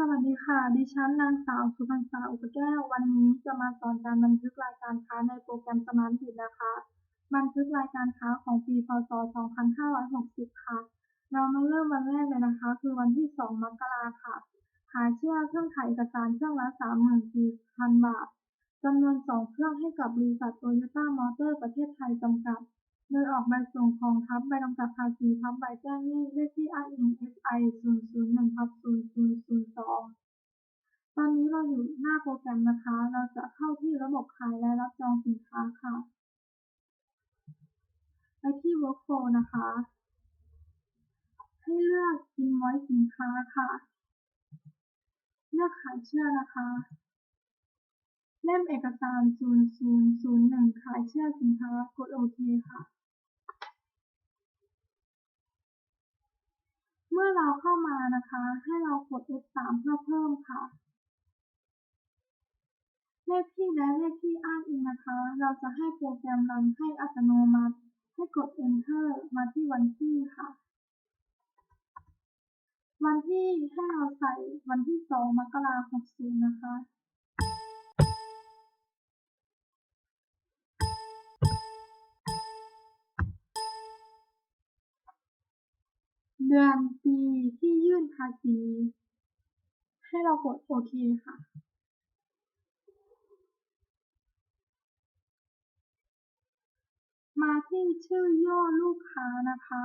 สวัสดีค่ะ ดิฉันนางสาวสุพรรณษาอุปแก้ว วันนี้จะมาสอนการบันทึกรายการค้าในโปรแกรม SmartBiz นะคะ บันทึกรายการค้าของปี พ.ศ.2560 ค่ะ เรามาเริ่มวันแรกเลยนะคะ คือวันที่ 2 มกราค่ะ ขายเชื่อเครื่องถ่ายเอกสารเครื่องละ 34,000 บาท จำนวน 2 เครื่องให้กับบริษัทโตโยต้ามอเตอร์ประเทศไทยจำกัด โดยออกใบส่งของทับใบกำกับภาษีทับใบแจ้งหนี้เลขที่อ้างอิง SI 001ทับ00 ตอนนี้เราอยู่หน้าโปรแกรมนะคะ เราจะเข้าที่ระบบขายและรับจองสินค้าค่ะ ไปที่ Workflow นะคะ ให้เลือก Invoice สินค้าค่ะ เลือกขายเชื่อนะคะ เล่มเอกสาร 0001 ขายเชื่อสินค้ากดโอเคค่ะเมื่อเราเข้ามานะคะ ให้เรากด F3 เพื่อเพิ่มค่ะ เลขที่และเลขที่อ้างอิงนะคะ เราจะให้โปรแกรมรันให้อัตโนมัติ ให้กด Enter มาที่วันที่ค่ะ วันที่ให้เราใส่วันที่ 2 มกราคม60นะคะเดือนปีที่ยื่นภาษีให้เรากดโอเคค่ะ มาที่ชื่อย่อลูกค้านะคะ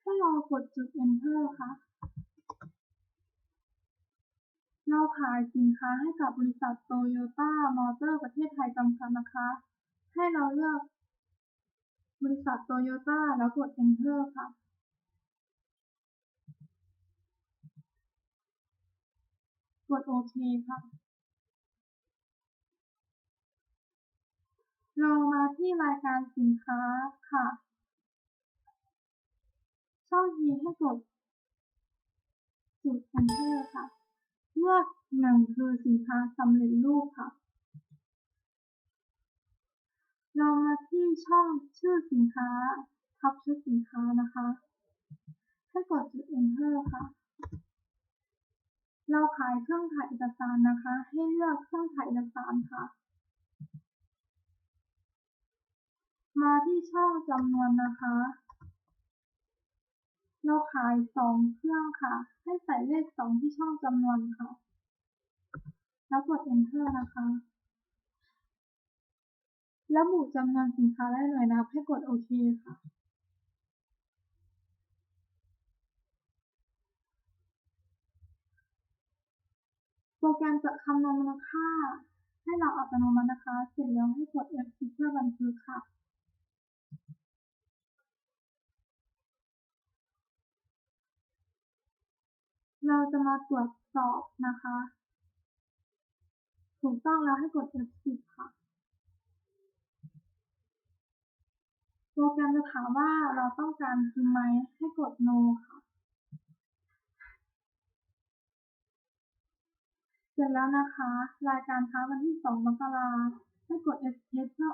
ให้เรากดจุด Enter ค่ะ เราขายสินค้าให้กับบริษัทโตโยต้ามอเตอร์ประเทศไทยจำกัดนะคะ ให้เราเลือกบริษัทโตโยต้าแล้วกด Enter ค่ะกดโอเคค่ะ เรามาที่รายการสินค้าค่ะ ช่องนี้ให้กดจุด Enter ค่ะ เลือก1คือสินค้าสำเร็จรูปค่ะเรามาที่ช่องชื่อสินค้า ทับชื่อสินค้านะคะ ให้กดจุด Enter ค่ะ เราขายเครื่องถ่ายเอกสารนะคะ ให้เลือกเครื่องถ่ายเอกสารค่ะ มาที่ช่องจำนวนนะคะ เราขาย2เครื่องค่ะ ให้ใส่เลข2ที่ช่องจำนวนค่ะ แล้วกด Enter นะคะ ระบุจำนวนสินค้าและหน่วยนับให้กดโอเคค่ะโปรแกรมจะคำนวณมูลค่า ให้เราอัตโนมัตินะคะ เสร็จแล้วให้กด F10 เพื่อบันทึกค่ะ เราจะมาตรวจสอบนะคะ ถูกต้องแล้วให้กด F10 ค่ะ โปรแกรมจะถามว่าเราต้องการพิมพ์ไหมให้กด No ค่ะ เสร็จแล้วนะคะ รายการค้าวันที่ 2 มกราให้กด Escape เพื่อออกค่ะ